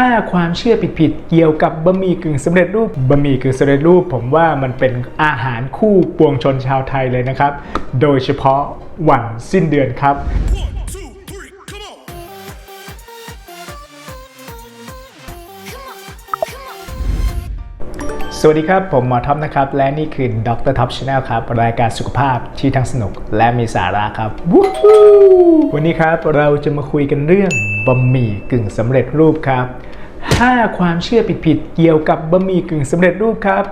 5 ความเชื่อผิดๆเกี่ยวกับบะหมี่กึ่งสำเร็จรูปบะหมี่กึ่งสำเร็จรูป ผมว่ามันเป็นอาหารคู่ปวงชนชาวไทยเลยนะครับ โดยเฉพาะวันสิ้นเดือนครับ สวัสดีครับ ผมหมอท็อปนะครับ และนี่คือดรท็อปชาแนลครับ รายการสุขภาพที่ทั้งสนุกและมีสาระครับวู้ฮู้วันนี้ครับเราจะมาคุยกันเรื่องบะหมี่กึ่งสำเร็จรูปครับ 5 ความเชื่อผิดๆเกี่ยวกับบะหมี่กึ่งสำเร็จรูปครับ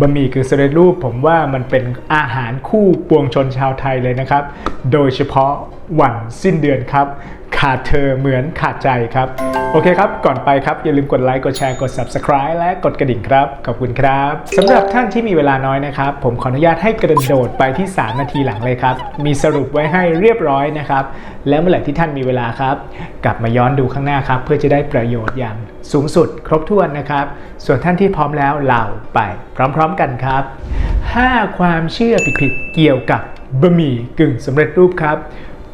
บะหมี่กึ่งสำเร็จรูป ผมว่ามันเป็นอาหารคู่ปวงชนชาวไทยเลยนะครับ โดยเฉพาะ วันสิ้นเดือนครับ ขาดเธอเหมือนขาดใจครับ โอเคครับ ก่อนไปครับ อย่าลืมกดไลค์กดแชร์กด subscribe และกดกระดิ่งครับ ขอบคุณครับสำหรับท่านที่มีเวลาน้อยนะครับ ผมขออนุญาตให้กระโดดไปที่ 3 นาทีหลังเลยครับ มีสรุปไว้ให้เรียบร้อยนะครับ แล้วเมื่อไหร่ที่ท่านมีเวลาครับ กลับมาย้อนดูข้างหน้าครับ เพื่อจะได้ประโยชน์อย่างสูงสุด ครบถ้วนนะครับ ส่วนท่านที่พร้อมแล้วเราไป พร้อมๆกันครับ 5 ความเชื่อผิดๆเกี่ยวกับบะหมี่กึ่งสำเร็จรูปครับ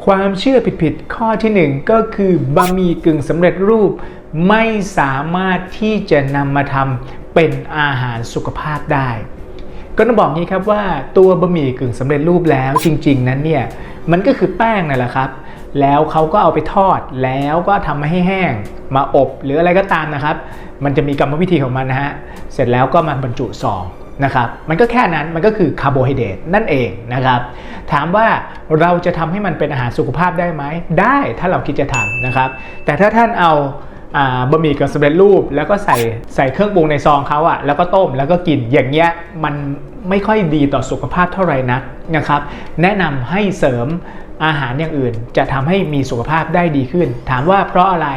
ความเชื่อผิดๆข้อที่ 1 ก็คือบะหมี่กึ่งสำเร็จรูป ไม่สามารถที่จะนำมาทำเป็นอาหารสุขภาพได้ ก็ต้องบอกงี้ครับว่าตัวบะหมี่กึ่งสำเร็จรูปแล้วจริง ๆ นั้นเนี่ยมันก็คือแป้งนั่นแหละครับ แล้วเขาก็เอาไปทอดแล้วก็ทำให้แห้งมาอบหรืออะไรก็ตามนะครับ มันจะมีกรรมวิธีของมันนะฮะเสร็จแล้วก็มาบรรจุซอง นะครับมันก็แค่นั้นมันก็คือคาร์โบไฮเดรตนั่นเองนะครับถามว่าเราจะทำให้มันเป็นอาหารสุขภาพได้ไหม ได้ถ้าเราคิดจะทำนะครับ แต่ถ้าท่านเอาบะหมี่กึ่งสำเร็จรูป แล้วก็ใส่ใส่เครื่องปรุงในซองเขาอะแล้วก็ต้มแล้วก็กินอย่างเงี้ยมันไม่ค่อยดีต่อสุขภาพเท่าไหร่นักนะครับ แนะนำให้เสริมอาหารอย่างอื่น จะทำให้มีสุขภาพได้ดีขึ้น ถามว่าเพราะอะไร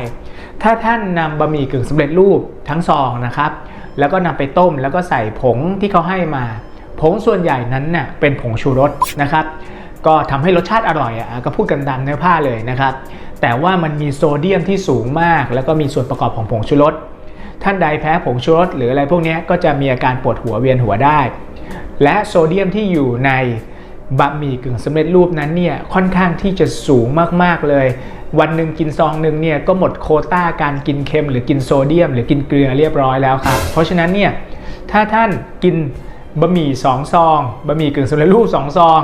ถ้าท่านนำบะหมี่กึ่งสำเร็จรูปทั้งซองนะครับ แล้วก็นำไปต้มแล้วก็ใส่ผงที่เขาให้มา ผงส่วนใหญ่นั้นน่ะเป็นผงชูรสนะครับ ก็ทำให้รสชาติอร่อยอะก็พูดกันตามเนื้อผ้าเลยนะครับ แต่ว่ามันมีโซเดียมที่สูงมาก แล้วก็มีส่วนประกอบของผงชูรสท่านใดแพ้ผงชูรสหรืออะไรพวกนี้ก็จะมีอาการปวดหัวเวียนหัวได้ และโซเดียมที่อยู่ใน บะหมี่กึ่งสำเร็จรูปนั้นเนี่ยค่อนข้างที่จะสูงมากๆเลย วันหนึ่งกินซองหนึ่งเนี่ยก็หมดโคต้าการกินเค็มหรือกินโซเดียม หรือกินเกลือเรียบร้อยแล้วครับเพราะฉะนั้นเนี่ยถ้าท่านกินบะหมี่2ซองบะหมี่กึ่งสำเร็จรูป2ซอง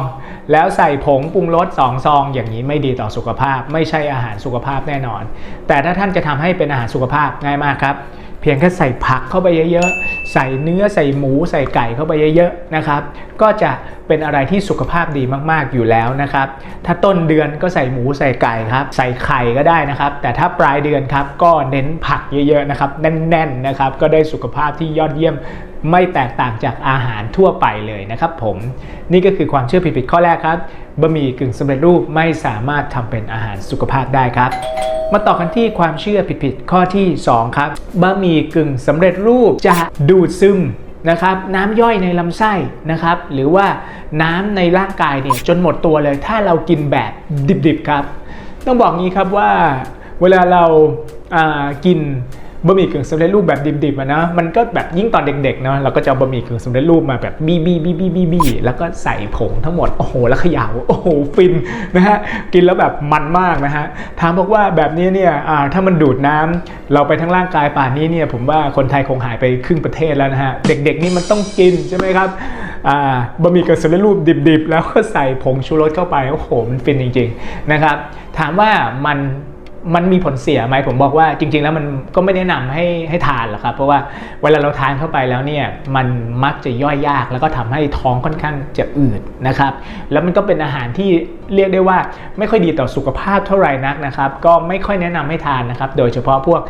แล้วใส่ผงปรุงรส2ซอง อย่างนี้ไม่ดีต่อสุขภาพ ไม่ใช่อาหารสุขภาพแน่นอน แต่ถ้าท่านจะทำให้เป็นอาหารสุขภาพง่ายมากครับ พียงแค่ใส่ผักเข้าไปเยอะๆ ใส่เนื้อใส่หมูใส่ไก่เข้าไปเยอะๆนะครับ ก็จะเป็นอะไรที่สุขภาพดีมากๆอยู่แล้วนะครับ ถ้าต้นเดือนก็ใส่หมูใส่ไก่ครับ ใส่ไข่ก็ได้นะครับ แต่ถ้าปลายเดือนครับก็เน้นผักเยอะๆนะครับแน่นๆนะครับ ก็ได้สุขภาพที่ยอดเยี่ยมไม่แตกต่างจากอาหารทั่วไปเลยนะครับผมนี่ก็คือความเชื่อผิดๆข้อแรกครับบะหมี่กึ่งสำเร็จรูปไม่สามารถทำเป็นอาหารสุขภาพได้ครับ มาต่อกันที่ความเชื่อผิดๆ ข้อที่ 2 ครับบะหมี่กึ่งสำเร็จรูปจะดูดซึมนะครับน้ำย่อยในลำไส้นะครับหรือว่าน้ำในร่างกายเนี่ยจนหมดตัวเลย ถ้าเรากินแบบดิบๆครับ ต้องบอกงี้ครับว่าเวลาเราากิน บะหมี่กึ่งสำเร็จรูปแบบดิบๆนะมันก็แบบยิ่งตอนเด็กๆเนาะเราก็จะเอาบะหมี่กึ่งสำเร็จรูปมาแบบบีบีบีบีบีบีแล้วก็ใส่ผงทั้งหมดโอ้โหแล้วขย่าโอ้โหฟินนะฮะกินแล้วแบบมันมากนะฮะถามบอกว่าแบบนี้เนี่ยถ้ามันดูดน้ำเราไปทั้งร่างกายป่านนี้เนี่ยผมว่าคนไทยคงหายไปครึ่งประเทศแล้วนะฮะเด็กๆนี่มันต้องกินใช่ไหมครับบะหมี่กึ่งสำเร็จรูปดิบๆ แล้วก็ใส่ผงชูรสเข้าไปโอ้โหมันฟินจริงๆนะครับถามว่ามัน มันมีผลเสียไหมผมบอกว่าจริง ๆ แล้วมันก็ไม่แนะนำให้ให้ทานหรอกครับ เพราะว่าเวลาเราทานเข้าไปแล้วเนี่ยมันมักจะย่อยยาก แล้วก็ทำให้ท้องค่อนข้างจะอืดนะครับ แล้วมันก็เป็นอาหารที่เรียกได้ว่าไม่ค่อยดีต่อสุขภาพเท่าไหร่นักนะครับ ก็ไม่ค่อยแนะนำให้ทานนะครับ โดยเฉพาะพวก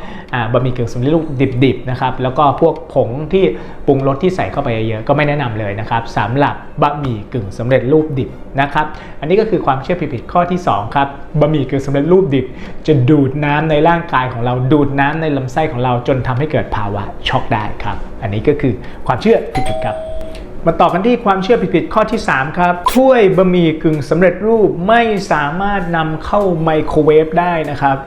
บะหมี่กึ่งสำเร็จรูปดิบๆนะครับแล้วก็พวกผงที่ปรุงรสที่ใส่เข้าไปเยอะๆก็ไม่แนะนำเลยนะครับสำหรับบะหมี่กึ่งสำเร็จรูปดิบนะครับ อันนี้ก็คือความเชื่อผิดๆข้อที่สองครับบะหมี่กึ่งสำเร็จรูปดิบจะดูดน้ำในร่างกายของเราดูดน้ำในลำไส้ของเราจนทำให้เกิดภาวะช็อกได้ครับ อันนี้ก็คือความเชื่อผิดๆครับมาต่อกันที่ความเชื่อผิดๆข้อที่ 3 ครับ ถ้วยบะหมี่กึ่งสำเร็จรูปไม่สามารถนำเข้าไมโครเวฟได้นะครับ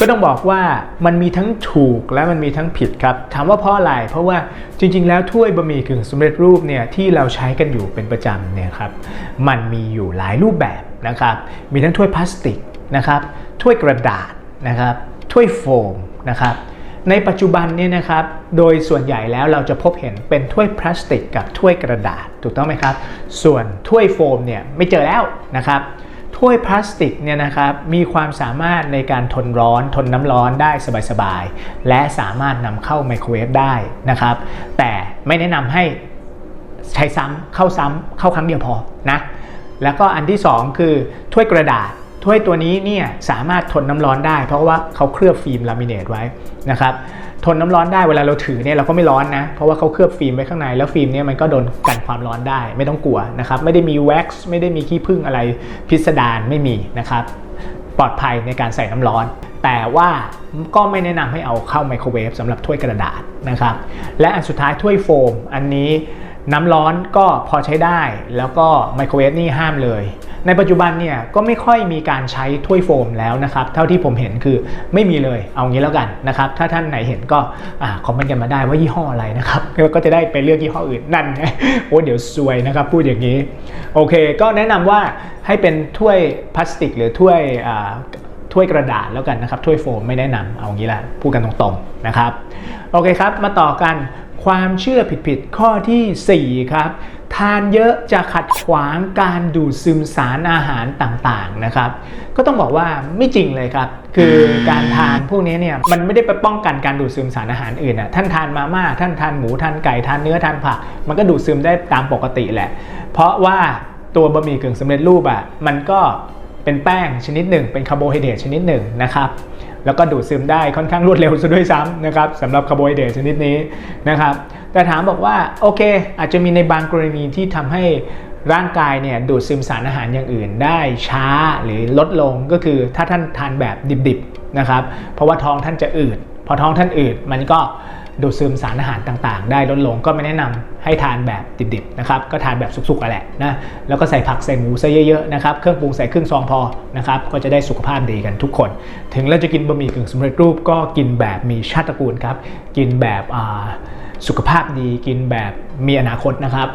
ก็ต้องบอกว่ามันมีทั้งถูกและมันมีทั้งผิดครับ ถามว่าเพราะอะไรเพราะว่าจริง ๆ แล้วถ้วยบะหมี่กึ่งสำเร็จรูปเนี่ยที่เราใช้กันอยู่เป็นประจำเนี่ยครับมันมีอยู่หลายรูปแบบนะครับ มีทั้งถ้วยพลาสติกนะครับถ้วยกระดาษ นะครับถ้วยโฟมนะครับในปัจจุบันเนี่ยนะครับโดยส่วนใหญ่แล้วเราจะพบเห็นเป็นถ้วยพลาสติกกับถ้วยกระดาษถูกต้องไหมครับ ส่วนถ้วยโฟมเนี่ยไม่เจอแล้วนะครับถ้วยพลาสติกเนี่ยนะครับมีความสามารถในการทนร้อนทนน้ำร้อนได้สบายๆ และสามารถนำเข้าไมโครเวฟได้นะครับ แต่ไม่แนะนำให้ใช้ซ้ำเข้าซ้ำเข้าครั้งเดียวพอนะแล้วก็อันที่ 2 คือถ้วยกระดาษ ถ้วยตัวนี้เนี่ยสามารถทนน้ำร้อนได้ เพราะว่าเขาเคลือบฟิล์มลามิเนตไว้นะครับทนน้ำร้อนได้เวลาเราถือเนี่ยเราก็ไม่ร้อนนะ เพราะว่าเขาเคลือบฟิล์มไว้ข้างในแล้วฟิล์มเนี่ยมันก็โดนกันความร้อนได้ไม่ต้องกลัวนะครับไม่ได้มีแว็กซ์ไม่ได้มีขี้ผึ้งอะไรพิสดารไม่มีนะครับปลอดภัยในการใส่น้ำร้อน แต่ว่าก็ไม่แนะนำให้เอาเข้าไมโครเวฟสำหรับถ้วยกระดาษนะครับและอันสุดท้ายถ้วยโฟม อันนี้น้ำร้อนก็พอใช้ได้ แล้วก็ไมโครเวฟนี่ห้ามเลย ในปัจจุบันเนี่ยก็ไม่ค่อยมีการใช้ถ้วยโฟมแล้วนะครับเท่าที่ผมเห็นคือไม่มีเลยเอางี้แล้วกันนะครับถ้าท่านไหนเห็นก็คอมเมนต์กันมาได้ว่ายี่ห้ออะไรนะครับแล้วก็จะได้ไปเลือกยี่ห้ออื่นนั่นไงโอ้เดี๋ยวซวยนะครับพูดอย่างนี้โอเค ก็แนะนำว่าให้เป็นถ้วยพลาสติก หรือถ้วยถ้วยกระดาษแล้วกันนะครับถ้วยโฟมไม่แนะนำเอางี้ละพูดกันตรงๆนะครับโอเคครับมาต่อกัน ความเชื่อผิดๆ ข้อทีสี่ 4 ครับ ทานเยอะจะขัดขวางการดูดซึมสารอาหารต่างๆนะครับ ก็ต้องบอกว่าไม่จริงเลยครับ คือการทานพวกนี้เนี่ยมันไม่ได้ไปป้องกันการดูดซึมสารอาหารอื่นอะท่านทานมาม่าท่านทานหมูทานไก่ทานเนื้อทานผัก มันก็ดูดซึมได้ตามปกติแหละ เพราะว่าตัวบะหมี่กึ่งสำเร็จรูปอะมันก็เป็นแป้งชนิดหนึ่ง เป็นคาร์โบไฮเดรตชนิดหนึ่งนะครับ แล้วก็ดูดซึมได้ค่อนข้างรวดเร็วซะด้วยซ้ำนะครับสำหรับคาร์โบไฮเดรตชนิดนี้นะครับแต่ถามบอกว่าโอเค อาจจะมีในบางกรณีที่ทำให้ร่างกายเนี่ยดูดซึมสารอาหารอย่างอื่นได้ช้าหรือลดลงก็คือถ้าท่านทานแบบดิบๆนะครับเพราะว่าท้องท่านจะอืดพอท้องท่านอืดมันก็ ดูดซึมสารอาหารต่างๆ ได้ลดลงก็ไม่แนะนำให้ทานแบบดิบๆนะครับก็ทานแบบสุกๆกันแหละนะแล้วก็ใส่ผักใส่หมูซะเยอะๆนะครับเครื่องปรุงใส่ครึ่งซองพอนะครับก็จะได้สุขภาพดีกันทุกคน ถึงเราจะกินบะหมี่กึ่งสำเร็จรูปก็กินแบบมีชาติตระกูลครับกินแบบอ่าสุขภาพดีกินแบบมีอนาคตนะครับ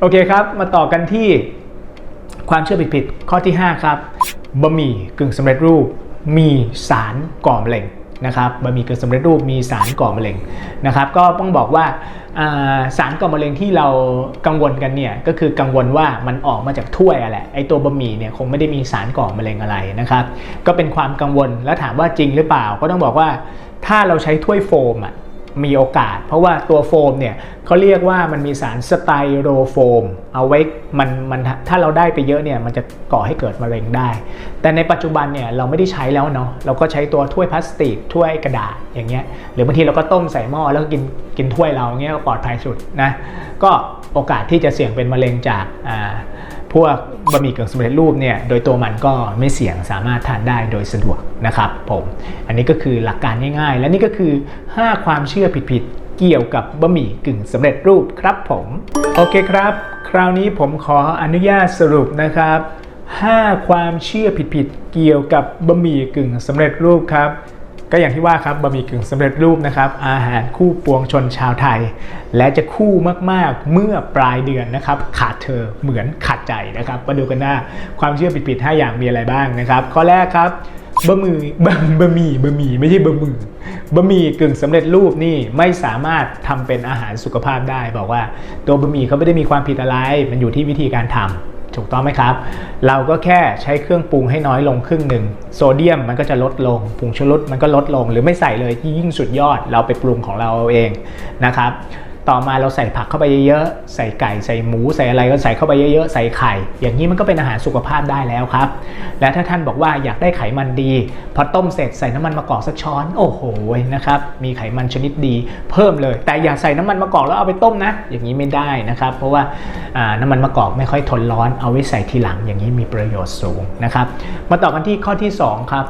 โอเคครับ มาต่อกันที่ความเชื่อผิดๆข้อที่ 5 ครับบะหมี่กึ่งสำเร็จรูปมีสารก่อมะเร็ง นะครับบะหมี่กึ่งสำเร็จรูปมีสารก่อมะเร็งนะครับ ก็ต้องบอกว่าสารก่อมะเร็งที่เรากังวลกันเนี่ยก็คือกังวลว่ามันออกมาจากถ้วยอะแหละไอตัวบะหมี่เนี่ยคงไม่ได้มีสารก่อมะเร็งอะไรนะครับ ก็เป็นความกังวลแล้วถามว่าจริงหรือเปล่า ก็ต้องบอกว่าถ้าเราใช้ถ้วยโฟมอะ มีโอกาส เพราะว่าตัวโฟมเนี่ยเขาเรียกว่ามันมีสารสไตโรโฟม เอาไว้มันมันถ้าเราได้ไปเยอะเนี่ยมันจะก่อให้เกิดมะเร็งได้ แต่ในปัจจุบันเนี่ยเราไม่ได้ใช้แล้วเนาะเราก็ใช้ตัวถ้วยพลาสติกถ้วยกระดาษอย่างเงี้ยหรือบางทีเราก็ต้มใส่หม้อแล้วก็กินกินถ้วยเราอย่างเงี้ยก็ปลอดภัยสุดนะก็โอกาสที่จะเสี่ยงเป็นมะเร็งจากอ่า พวกบะหมี่กึ่งสำเร็จรูปเนี่ยโดยตัวมันก็ไม่เสี่ยงสามารถทานได้โดยสะดวกนะครับผมอันนี้ก็คือหลักการง่ายๆ และนี่ก็คือ 5 ความเชื่อผิดๆเกี่ยวกับบะหมี่กึ่งสำเร็จรูปครับผมโอเคครับ คราวนี้ผมขออนุญาตสรุปนะครับ 5 ความเชื่อผิดๆเกี่ยวกับบะหมี่กึ่งสำเร็จรูปครับ ก็อย่างที่ว่าครับบะหมี่กึ่งสำเร็จรูปนะครับ อาหารคู่ปวงชนชาวไทย และจะคู่มากๆเมื่อปลายเดือนนะครับ ขาดเธอเหมือนขาดใจนะครับมาดูกันหน้าความเชื่อผิดๆ5อย่างมีอะไรบ้างนะครับ ข้อแรกครับบะหมี่บะบะหมี่บะหมี่ไม่ใช่บะหมี่บะหมี่กึ่งสำเร็จรูปนี่ไม่สามารถทำเป็นอาหารสุขภาพได้ บอกว่าตัวบะหมี่เขาไม่ได้มีความผิดอะไร มันอยู่ที่วิธีการทำ ถูกต้องไหมครับ เราก็แค่ใช้เครื่องปรุงให้น้อยลงครึ่งหนึ่งโซเดียมมันก็จะลดลงผงชูรสมันก็ลดลง หรือไม่ใส่เลยยิ่งสุดยอดเราไปปรุงของเราเองนะครับ ต่อมาเราใส่ผักเข้าไปเยอะๆ ใส่ไก่ใส่หมูใส่อะไรก็ใส่เข้าไปเยอะๆ ใส่ไข่ อย่างนี้มันก็เป็นอาหารสุขภาพได้แล้วครับ และถ้าท่านบอกว่าอยากได้ไขมันดี พอต้มเสร็จใส่น้ำมันมะกอกสักช้อน โอ้โหนะครับ มีไขมันชนิดดีเพิ่มเลย แต่อย่าใส่น้ำมันมะกอกแล้วเอาไปต้มนะ อย่างนี้ไม่ได้นะครับ เพราะว่าน้ำมันมะกอกไม่ค่อยทนร้อน เอาไว้ใส่ทีหลัง อย่างนี้มีประโยชน์สูงนะครับ มาต่อกันที่ข้อที่สองครับ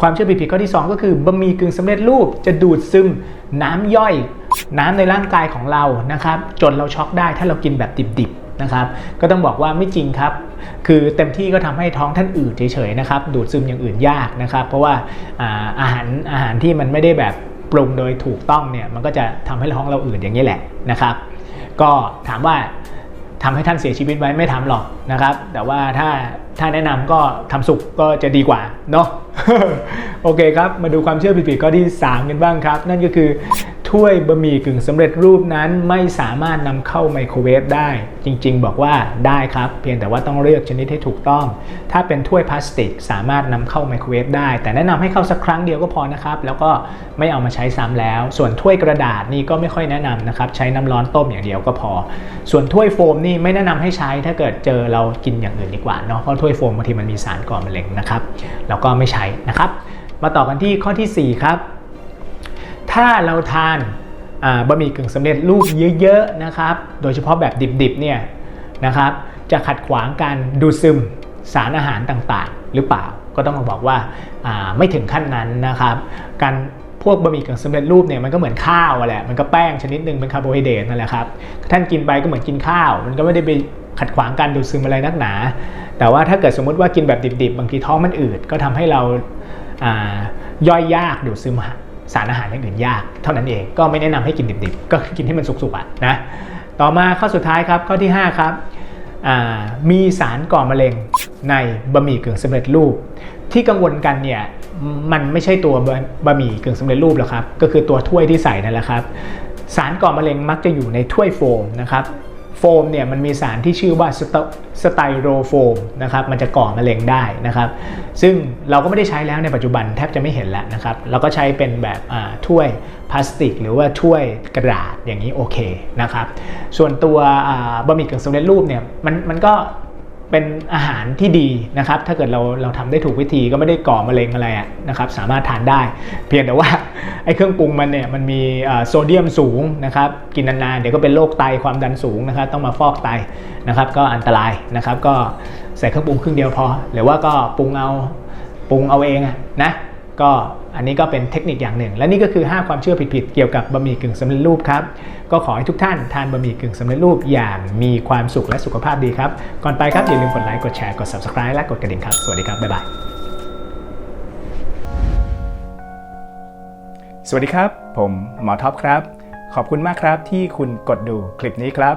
ความเชื่อผิดๆข้อที่ 2 ก็คือบะหมี่กึ่งสำเร็จรูปจะดูดซึมน้ำย่อย น้ำในร่างกายของเรานะครับ จนเราช็อกได้ถ้าเรากินแบบดิบๆนะครับ ก็ต้องบอกว่าไม่จริงครับ คือเต็มที่ก็ทำให้ท้องท่านอืดเฉยๆนะครับ ดูดซึมอย่างอื่นยากนะครับ เพราะว่าอาหารอาหารที่มันไม่ได้แบบปรุงโดยถูกต้องเนี่ยมันก็จะทำให้ท้องเราอืดอย่างนี้แหละนะครับ ก็ถามว่าทำให้ท่านเสียชีวิตไว้ไม่ทำหรอกนะครับ แต่ว่าถ้าถ้าแนะนำก็ทำสุกก็จะดีกว่าเนาะโอเคครับ มาดูความเชื่อผิดๆข้อที่ 3 กันบ้างครับ นั่นก็คือ ถ้วยบะหมี่กึ่งสำเร็จรูปนั้นไม่สามารถนำเข้าไมโครเวฟได้ จริงๆ บอกว่าได้ครับ เพียงแต่ว่าต้องเลือกชนิดให้ถูกต้อง ถ้าเป็นถ้วยพลาสติกสามารถนำเข้าไมโครเวฟได้ แต่แนะนำให้เข้าสักครั้งเดียวก็พอนะครับ แล้วก็ไม่เอามาใช้ซ้ำแล้ว ส่วนถ้วยกระดาษนี่ก็ไม่ค่อยแนะนำนะครับ ใช้น้ำร้อนต้มอย่างเดียวก็พอ ส่วนถ้วยโฟมนี่ไม่แนะนำให้ใช้ ถ้าเกิดเจอเรากินอย่างอื่นดีกว่าเนาะ เพราะถ้วยโฟมบางทีมันมีสารก่อมะเร็งนะครับ แล้วก็ไม่ใช้นะครับ มาต่อกันที่ข้อทีสี่4 ครับ ถ้าเราทานบะหมี่กึ่งสำเร็จรูปเยอะๆนะครับ โดยเฉพาะแบบดิบๆเนี่ยนะครับ จะขัดขวางการดูดซึมสารอาหารต่างๆ หรือเปล่าก็ต้องมาบอกว่าาไม่ถึงขั้นนั้นนะครับ การพวกบะหมี่กึ่งสำเร็จรูปเนี่ยมันก็เหมือนข้าวอะแหละมันก็แป้งชนิดหนึ่งเป็นคาร์โบไฮเดรตนั่นแหละครับท่านกินไปก็เหมือนกินข้าว มันก็ไม่ได้ไปขัดขวางการดูดซึมอะไรนักหนา แต่ว่าถ้าเกิดสมมุติว่ากินแบบดิบๆ บางทีท้องมันอืดก็ทำให้เราย่อยยากดูดซึม สารอาหารอย่างอื่นยาก เท่านั้นเองก็ไม่แนะนำให้กินดิบๆ ก็กินให้มันสุกๆอะนะต่อมาข้อสุดท้ายครับข้อที่ 5 ครับมีสารก่อมะเร็งในบะหมี่กึ่งสำเร็จรูป ที่กังวลกันเนี่ยมันไม่ใช่ตัวบะหมี่กึ่งสำเร็จรูปหรอกครับก็คือตัวถ้วยที่ใส่นั่นแหละครับ สารก่อมะเร็งมักจะอยู่ในถ้วยโฟมนะครับ โฟมเนี่ยมันมีสารที่ชื่อว่าสเตสไตโรโฟมนะครับมันจะก่อมะเร็งได้นะครับ ซึ่งเราก็ไม่ได้ใช้แล้วในปัจจุบันแทบจะไม่เห็นแล้วนะครับ เราก็ใช้เป็นแบบถ้วยพลาสติก หรือว่าถ้วยกระดาษอย่างนี้โอเคนะครับ ส่วนตัวบะหมี่กึ่งสำเร็จรูปเนี่ยมันมันก็ เป็นอาหารที่ดีนะครับ ถ้าเกิดเราเราทำได้ถูกวิธีก็ไม่ได้ก่อมะเร็งอะไระนะครับ สามารถทานได้ เพียงแต่ว่าไอ้เครื่องปรุงมันเนี่ยมันมีโซเดียมสูงนะครับ กินนานๆเดี๋ยวก็เป็นโรคไตความดันสูงนะครับ ต้องมาฟอกไตนะครับ ก็อันตรายนะครับ ก็ใส่เครื่องปรุงครึ่งเดียวพอ หรือว่าก็ปรุงเอาปรุงเอาเองนะ ก็อันนี้ก็เป็นเทคนิคอย่างหนึ่ง และนี่ก็คือ 5 ความเชื่อผิดๆเกี่ยวกับบะหมี่กึ่งสำเร็จรูปครับ ก็ขอให้ทุกท่านทานบะหมี่กึ่งสำเร็จรูปอย่างมีความสุขและสุขภาพดีครับ ก่อนไปครับอย่าลืมกดไลค์กดแชร์กด subscribe และกดกระดิ่งครับ สวัสดีครับ บ๊ายบาย สวัสดีครับ ผมหมอท็อปครับ ขอบคุณมากครับที่คุณกดดูคลิปนี้ครับ